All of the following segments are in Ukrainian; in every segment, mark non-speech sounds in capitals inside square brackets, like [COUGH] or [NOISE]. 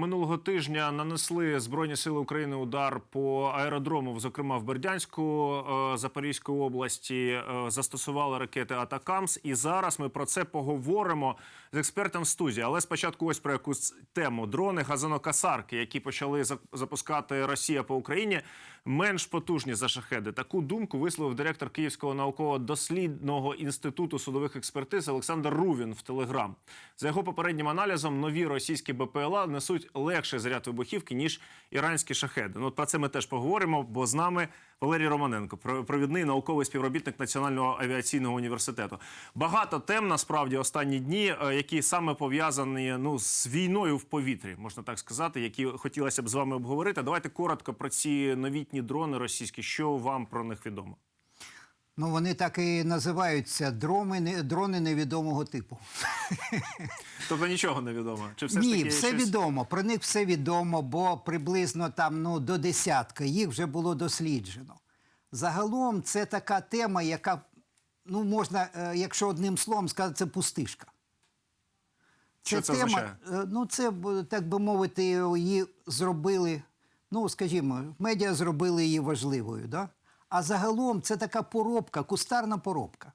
Минулого тижня нанесли Збройні сили України удар по аеродрому, зокрема в Бердянську е, Запорізької області. е, Застосували ракети Атакамс. І зараз ми про це поговоримо з експертом в студії. Але спочатку ось про якусь тему: дрони газонокасарки, які почали запускати Росія по Україні, менш потужні за шахеди. Таку думку висловив директор Київського науково-дослідного інституту судових експертиз Олександр Рувін в Телеграм. За його попереднім аналізом, нові російські БПЛА несуть легший заряд вибухівки ніж іранські шахеди. Ну про це ми теж поговоримо. Бо з нами Валерій Романенко, про- провідний науковий співробітник Національного авіаційного університету. Багато тем насправді останні дні, е, які саме пов'язані ну з війною в повітрі, можна так сказати, які хотілося б з вами обговорити. Давайте коротко про ці новітні дрони російські. Що вам про них відомо? Ну, вони так і називаються дрони, дрони невідомого типу. Тобто нічого не відомо. Чи все ж Ні, таки все щось... відомо. Про них все відомо, бо приблизно там ну, до десятка їх вже було досліджено. Загалом це така тема, яка, ну, можна, е, якщо одним словом сказати, це пустишка. Що це тема, означає? е, ну це так би мовити, її зробили. Ну, скажімо, медіа зробили її важливою. Да? А загалом це така поробка, кустарна поробка.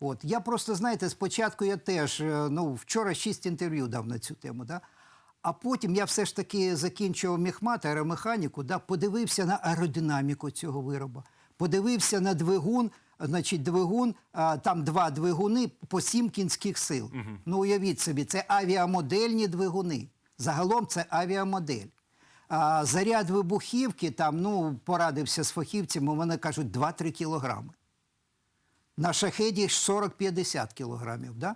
От я просто знаєте, спочатку я теж е, ну вчора шість інтерв'ю дав на цю тему, да? а потім я все ж таки закінчував міхмат, аеромеханіку, да? подивився на аеродинаміку цього вироба, подивився на двигун, значить, двигун, а, там два двигуни по сім кінських сил. Ну уявіть собі, це авіамодельні двигуни. Загалом це авіамодель. А, заряд вибухівки, там, ну, порадився з фахівцями, вони кажуть 2-3 кілограми. На шахеді 40-50 кілограмів, да?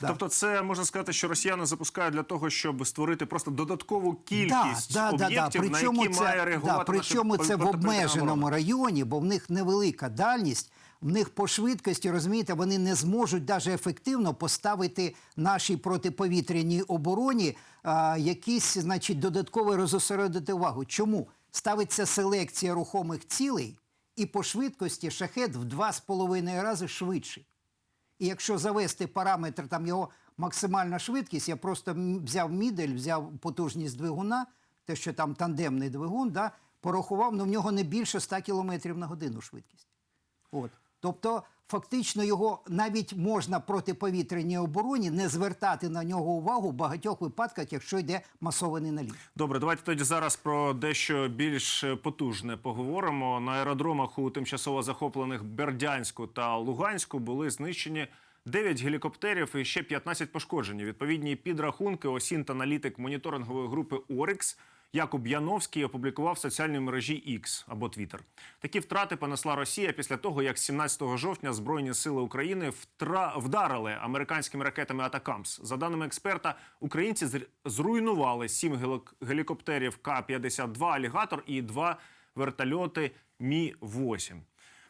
Да. Тобто, це можна сказати, що росіяни запускають для того, щоб створити просто додаткову кількість об'єктів, на які це, має реагувати да, причому це в обмеженому районі, бо в них невелика дальність, в них по швидкості, розумієте, вони не зможуть навіть ефективно поставити нашій протиповітряній обороні а, якісь, значить, додатково розосередити увагу. Чому? Ставиться селекція рухомих цілей, і по швидкості шахет в два з половиною рази швидший. І якщо завести параметр там його максимальна швидкість, я просто взяв мідель, взяв потужність двигуна, те, що там тандемний двигун, да, порахував, ну в нього не більше 100 км на годину швидкість. От. Тобто, фактично, його навіть можна протиповітряній обороні не звертати на нього увагу в багатьох випадках, якщо йде масований наліт. Добре, давайте тоді зараз про дещо більш потужне поговоримо. На аеродромах у тимчасово захоплених Бердянську та Луганську були знищені 9 гелікоптерів і ще 15 пошкоджені. Відповідні підрахунки осінт-аналітик моніторингової групи Орикс Якуб Яновський опублікував в соціальній мережі X або Twitter. Такі втрати понесла Росія після того, як 17 жовтня Збройні сили України втра... вдарили американськими ракетами Атакамс. За даними експерта, українці зр- зруйнували сім гелік- гелікоптерів К-52 «Алігатор» і два вертольоти Мі-8.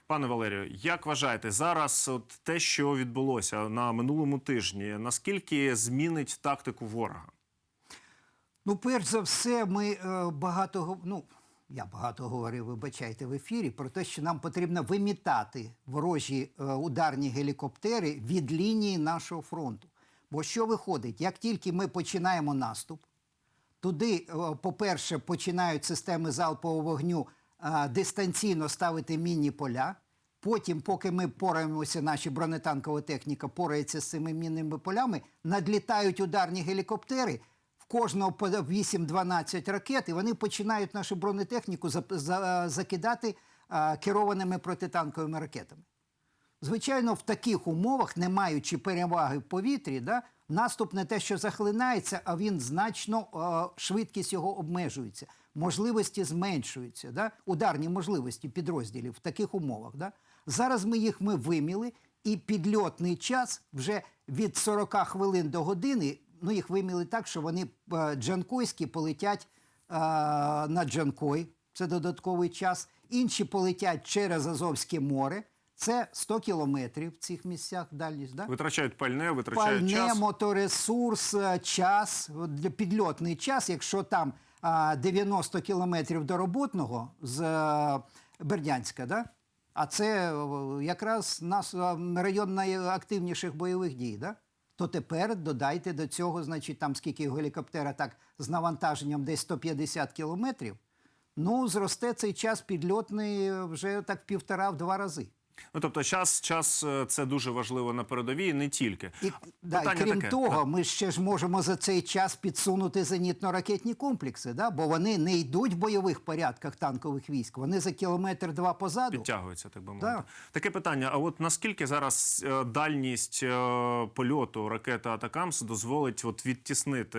Пане Валерію, як вважаєте, зараз от те, що відбулося на минулому тижні, наскільки змінить тактику ворога? Ну, перш за все, ми е, багато ну, я багато говорив, вибачайте, в ефірі про те, що нам потрібно вимітати ворожі е, ударні гелікоптери від лінії нашого фронту. Бо що виходить? Як тільки ми починаємо наступ, туди, е, по-перше, починають системи залпового вогню дистанційно ставити мінні поля. Потім, поки ми пораємося, наша бронетанкова техніка порається з цими мінними полями, надлітають ударні гелікоптери. Кожного по 8-12 ракет, і вони починають нашу бронетехніку за- за- закидати керованими протитанковими ракетами. Звичайно, в таких умовах, не маючи переваги в повітрі, да, наступ не те, що захлинається, а він значно швидкість його обмежується, можливості зменшуються, да, ударні можливості підрозділів в таких умовах. Да. Зараз ми їх ми виміли, і підльотний час вже від 40 хвилин до години. Ну, їх виміли так, що вони е, джанкойські полетять е, на Джанкой, це додатковий час. Інші полетять через Азовське море. Це 100 кілометрів в цих місцях дальність. Да? Витрачають пальне, витрачають Пальне, час. моторесурс, е, час, підльотний час, якщо там 90 кілометрів до роботного з Бердянська, да? а це якраз нас район найактивніших бойових дій. Да? То тепер додайте до цього, значить, там скільки гелікоптера так з навантаженням десь 150 кілометрів. Ну, зросте цей час підльотний вже так в півтора-в два рази. Ну тобто, час, час е, це дуже важливо на передовій, не тільки. І, да, і крім таке, того, так. ми ще ж можемо за цей час підсунути зенітно-ракетні комплекси, да? бо вони не йдуть в бойових порядках танкових військ, вони за кілометр-два позаду. Підтягується, так би Да. Таке питання: а от наскільки зараз е, дальність е, польоту ракети Атакамс дозволить от відтіснити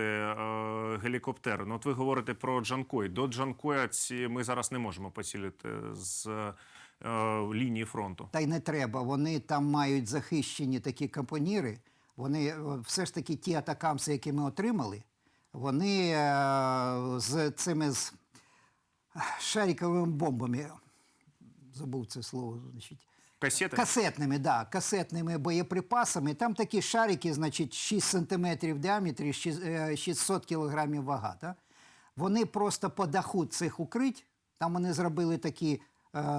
гелікоптер? Ну, от ви говорите про Джанкой. До Джанкоя ці ми зараз не можемо поцілити з лінії фронту. Та й не треба. Вони там мають захищені такі компоніри. Вони е, все ж таки ті атакамси, які ми отримали, вони е, з цими з е, шариковими бомбами. Забув це слово, значить. Касети? Касетними, да, касетними боєприпасами. Там такі шарики, значить, 6 сантиметрів в діаметрі, е, 600 кілограмів вага. Да? Вони просто по даху цих укрить. Там вони зробили такі е,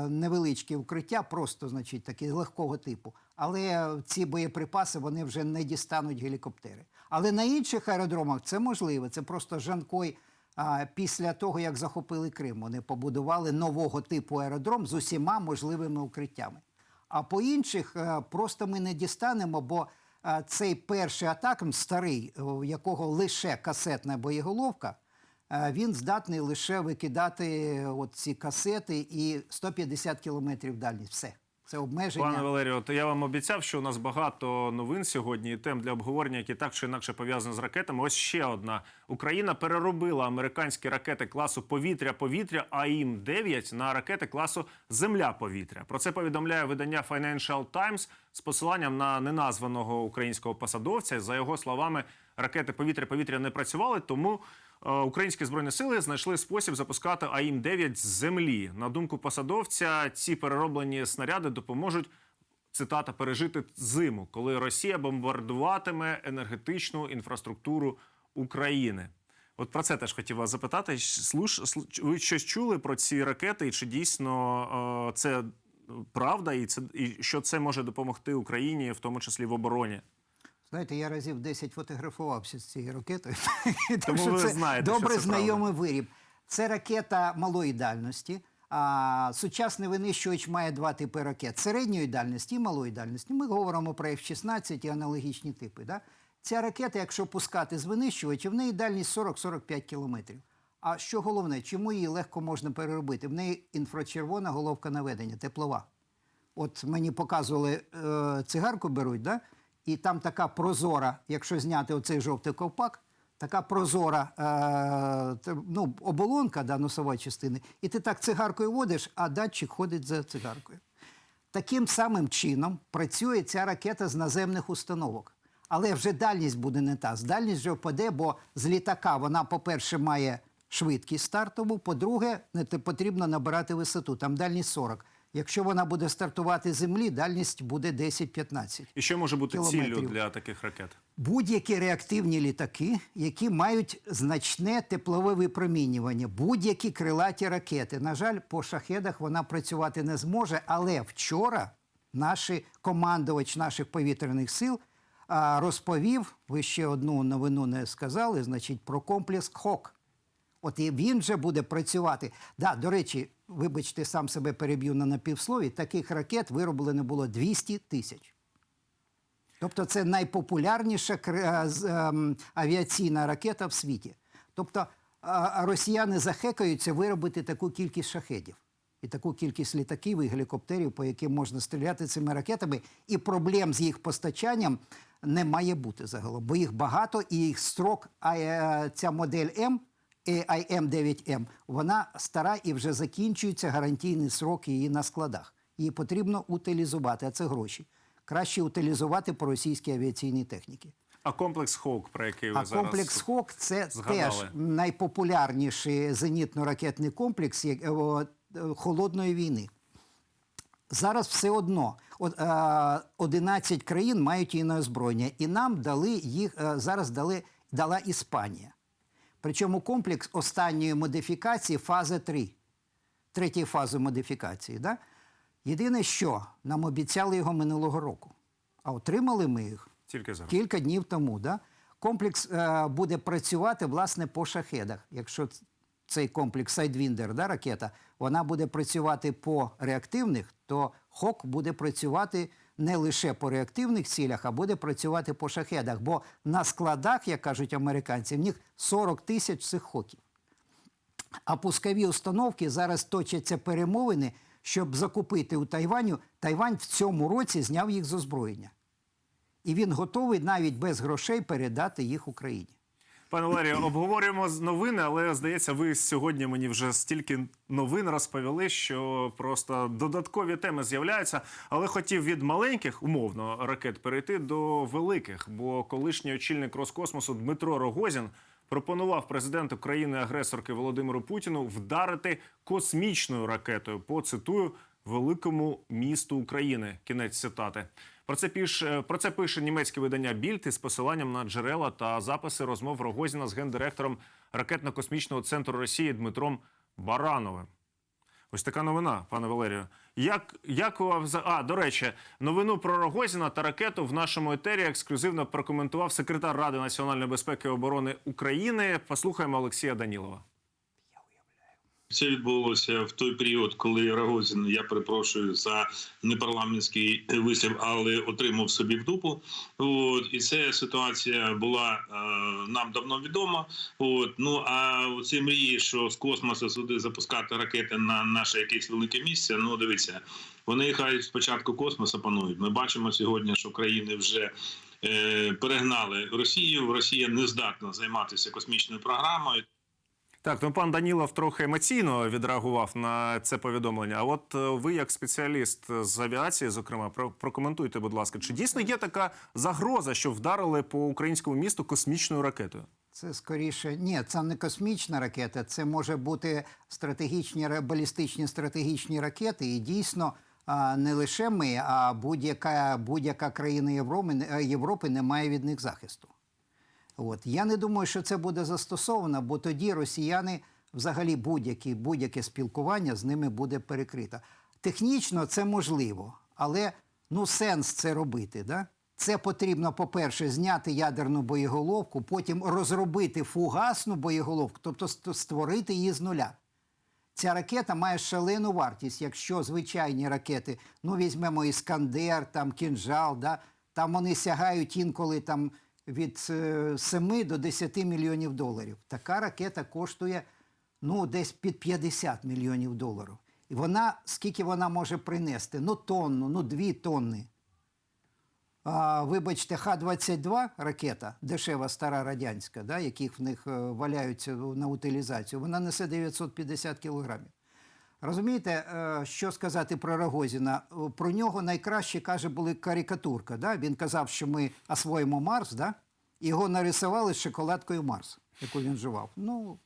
невеличкі укриття, просто, значить, такі легкого типу. Але ці боєприпаси вони вже не дістануть гелікоптери. Але на інших аеродромах це можливо. Це просто Жанкой. А після того, як захопили Крим, вони побудували нового типу аеродром з усіма можливими укриттями. А по інших е, просто ми не дістанемо, бо е, цей перший атакам старий, е, у якого лише касетна боєголовка, е, він здатний лише викидати е, от ці касети і 150 кілометрів дальність. Все. Це обмеження. Пане Валерію, то я вам обіцяв, що у нас багато новин сьогодні і тем для обговорення, які так чи інакше пов'язані з ракетами. Ось ще одна. Україна переробила американські ракети класу повітря-повітря АІМ-9 на ракети класу Земля-повітря. Про це повідомляє видання Financial Times з посиланням на неназваного українського посадовця. За його словами, ракети повітря-повітря не працювали, тому е, українські збройні сили знайшли спосіб запускати АІМ-9 з землі. На думку посадовця, ці перероблені снаряди допоможуть цитата пережити зиму, коли Росія бомбардуватиме енергетичну інфраструктуру України. От про це теж хотів вас запитати. Слуш, слу- ви щось чули про ці ракети, і чи дійсно е, це правда, і це і що це може допомогти Україні, в тому числі в обороні? Знаєте, я разів 10 фотографувався з цією ракетою. [LAUGHS] Тому що ви це знаєте, що добре це знайомий виріб. Це ракета малої дальності. А сучасний винищувач має два типи ракет: середньої дальності і малої дальності. Ми говоримо про F-16 і аналогічні типи. Да? Ця ракета, якщо пускати з винищувача, в неї дальність 40-45 кілометрів. А що головне, чому її легко можна переробити? В неї інфрачервона головка наведення, теплова. От мені показували, е, цигарку беруть, да? І там така прозора, якщо зняти оцей жовтий ковпак, така прозора е, ну, оболонка да, носової частини, і ти так цигаркою водиш, а датчик ходить за цигаркою. Таким самим чином працює ця ракета з наземних установок. Але вже дальність буде не та. Дальність вже впаде, бо з літака вона, по-перше, має швидкість стартову, по-друге, потрібно набирати висоту. Там дальність 40. Якщо вона буде стартувати з землі, дальність буде 10-15. І що може бути ціллю для таких ракет? Будь-які реактивні літаки, які мають значне теплове випромінювання, будь-які крилаті ракети. На жаль, по шахедах вона працювати не зможе. Але вчора наші командувач наших повітряних сил розповів, ви ще одну новину не сказали, значить, про комплекс ХОК. От і він вже буде працювати. Да, до речі, вибачте, сам себе переб'ю на напівслові. Таких ракет вироблено було 200 тисяч. Тобто це найпопулярніша ем, авіаційна ракета в світі. Тобто росіяни захекаються виробити таку кількість шахедів і таку кількість літаків і гелікоптерів, по яким можна стріляти цими ракетами, і проблем з їх постачанням не має бути загалом, бо їх багато, і їх строк, а е, ця модель М. AIM-9M, вона стара і вже закінчується гарантійний срок її на складах. Її потрібно утилізувати, а це гроші. Краще утилізувати по російській авіаційній техніці. А комплекс Хоук, про який ви А зараз комплекс ХОК це згадали. теж найпопулярніший зенітно-ракетний комплекс е, холодної війни. Зараз все одно е, 11 країн мають її на озброєння, і нам дали їх е, зараз дали, дала Іспанія. Причому комплекс останньої модифікації фаза 3, третьої фази модифікації. Да? Єдине, що нам обіцяли його минулого року. А отримали ми їх Тільки зараз. кілька днів тому. Да? Комплекс е, буде працювати власне по шахедах. Якщо цей комплекс Sidewinder, да, ракета, вона буде працювати по реактивних, то ХОК буде працювати не лише по реактивних цілях, а буде працювати по шахедах. Бо на складах, як кажуть американці, в них 40 тисяч цих хоків. А пускові установки зараз точаться перемовини, щоб закупити у Тайваню. Тайвань в цьому році зняв їх з озброєння. І він готовий навіть без грошей передати їх Україні. Пане Валерію, обговорюємо новини, але здається, ви сьогодні мені вже стільки новин розповіли, що просто додаткові теми з'являються. Але хотів від маленьких, умовно, ракет перейти до великих. Бо колишній очільник Роскосмосу Дмитро Рогозін пропонував президенту країни-агресорки Володимиру Путіну вдарити космічною ракетою по цитую великому місту України. Кінець цитати. Про це пише, про це пише німецьке видання Більд із посиланням на джерела та записи розмов Рогозіна з гендиректором ракетно-космічного центру Росії Дмитром Барановим. Ось така новина, пане Валерію. Як, як вас- а, до речі, новину про Рогозіна та ракету в нашому етері ексклюзивно прокоментував секретар Ради національної безпеки і оборони України. Послухаємо Олексія Данілова. Це відбулося в той період, коли Рогозін, я перепрошую за непарламентський вислів, але отримав собі в дупу. От і ця ситуація була е, нам давно відома. От ну а ці мрії, що з космосу сюди запускати ракети на наше якесь велике місце. Ну дивіться, вони хай спочатку космоса панують. Ми бачимо сьогодні, що країни вже. е, Перегнали Росію. Росія не здатна займатися космічною програмою. Так, ну пан Данілов трохи емоційно відреагував на це повідомлення. А от е, ви, як спеціаліст з авіації, зокрема, про- прокоментуйте, будь ласка, чи дійсно є така загроза, що вдарили по українському місту космічною ракетою? Це скоріше, ні, це не космічна ракета, це може бути стратегічні ра- балістичні стратегічні ракети. І дійсно не лише ми, а будь-яка будь-яка країна Європи, е, Європи не має від них захисту. От я не думаю, що це буде застосовано, бо тоді росіяни взагалі будь-яке спілкування з ними буде перекрито. Технічно це можливо, але ну сенс це робити. Да? Це потрібно, по-перше, зняти ядерну боєголовку, потім розробити фугасну боєголовку, тобто створити її з нуля. Ця ракета має шалену вартість. Якщо звичайні ракети, ну візьмемо Іскандер, там кінжал, да, там вони сягають інколи там від е, 7 до 10 мільйонів доларів. Така ракета коштує ну, десь під 50 мільйонів доларів. І вона, скільки вона може принести? Ну, тонну, ну, дві тонни. А, вибачте, Х-22 ракета, дешева стара радянська, да, яких в них е, валяються на утилізацію, вона несе 950 кілограмів. Розумієте, е, що сказати про Рогозіна? Е, Про нього найкраще каже були карикатурка. Да? Він казав, що ми освоїмо Марс, да? його нарисували з шоколадкою Марс, яку він жував. Ну,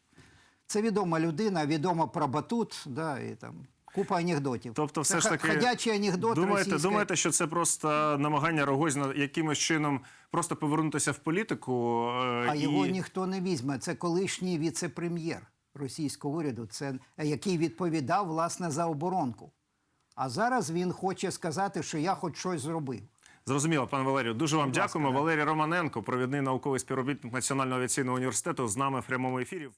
це відома людина, відома про батут, да, і там купа анекдотів. Тобто, Це все ж ха- таки ходячий анекдот думаєте, російської- думаєте, що це просто намагання Рогозіна якимось чином просто повернутися в політику? е, А і... його ніхто не візьме. Це колишній віце-прем'єр російського уряду, це який відповідав власне за оборонку. А зараз він хоче сказати, що я хоч щось зробив. Зрозуміло, пане Валерію. Дуже вам дякуємо. Валерій Романенко, провідний науковий співробітник Національного авіаційного університету, з нами в прямому ефірі.